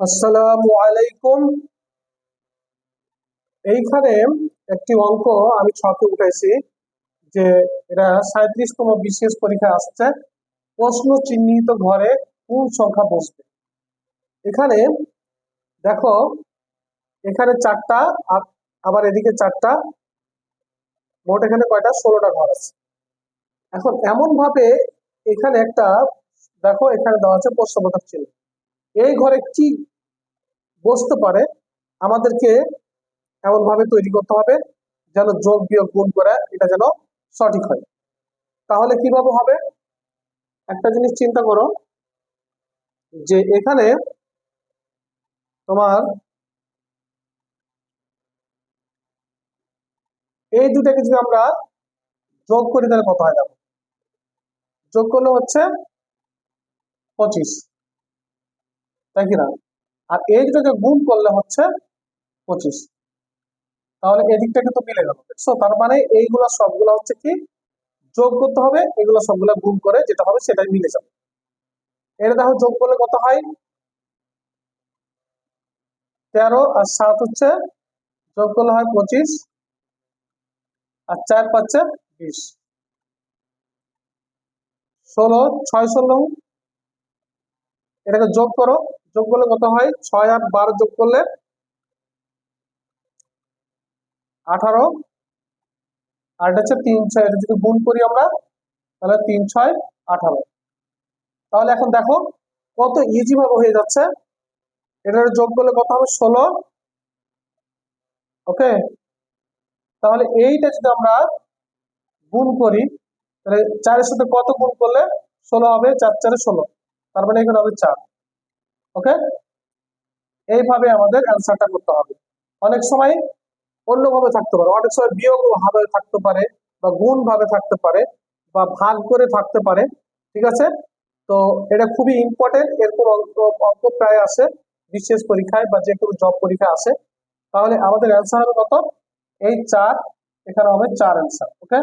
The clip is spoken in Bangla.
আসসালামু আলাইকুম। এইখানে একটি অঙ্ক আমি ছকে উঠেছি যে এটা সাঁত্রিশতম বিশেষ পরীক্ষা আসছে। প্রশ্ন চিহ্নিত ঘরে কোন সংখ্যা বসবে? এখানে দেখো, এখানে চারটা আবার এদিকে চারটা, মোট এখানে কয়টা? ষোলোটা ঘর আছে। এখন এমন ভাবে এখানে একটা, দেখো এখানে দেওয়া আছে প্রশ্নবোধক চিহ্ন। এই ঘরে কি বসতে পারে, আমাদেরকে এমন ভাবে তৈরি করতে হবে যেন যোগ বিয়োগ গুণ করে এটা যেন সঠিক হয়। তাহলে কীভাবে হবে? একটা জিনিস চিন্তা করো যে এখানে তোমার এই দুটাকে যদি আমরা যোগ করি তাহলে কত হয়? দেখো যোগ করলে হচ্ছে পঁচিশ। তাই কিনা? আর এই দুটাকে গুণ করলে হচ্ছে পঁচিশ। তাহলে এদিকটা কিন্তু মিলে গেল। দেখছ তার মানে এইগুলো সবগুলো হচ্ছে কি? যোগ করতে হবে, এগুলো সবগুলো গুণ করে যেটা হবে সেটাই মিলে যাবে। এটা দেখো যোগ করলে কত হয়? তেরো আর সাত হচ্ছে, যোগ করলে হয় পঁচিশ আর চার পাচ্ছে বিশ। ষোলো, ছয় ষোলো, এটাকে যোগ করো। যোগ করলে কত হয়? ছয় আট বারো যোগ করলে আঠারো। আর এটা হচ্ছে তিন ছয়, এটা যদি গুণ করি আমরা, তাহলে তিন ছয় আঠারো। তাহলে এখন দেখো কত ইজি ভাবে হয়ে যাচ্ছে। এটার যোগ করলে কত হবে? ষোলো। ওকে? তাহলে এইটা যদি আমরা গুণ করি, তাহলে চারের সাথে কত গুণ করলে ষোলো হবে? চার, চারে ষোলো। তার মানে এখানে হবে চার। ওকে এইভাবে আমাদের অ্যান্সারটা করতে হবে। অনেক সময় অন্যভাবে থাকতে পারে। অনেক সময় বিয়োগ ভাবে থাকতে পারে বা গুণ ভাবে থাকতে পারে বা ভাগ করে থাকতে পারে। ঠিক আছে? তো এটা খুবই ইম্পর্টেন্ট এরকম অঙ্ক অঙ্ক প্রায় আসে বিশেষ পরীক্ষায় বা যে কোনো জব পরীক্ষা আসে। তাহলে আমাদের অ্যান্সার হবে কত? এই চার, এখানে হবে চার অ্যান্সার ওকে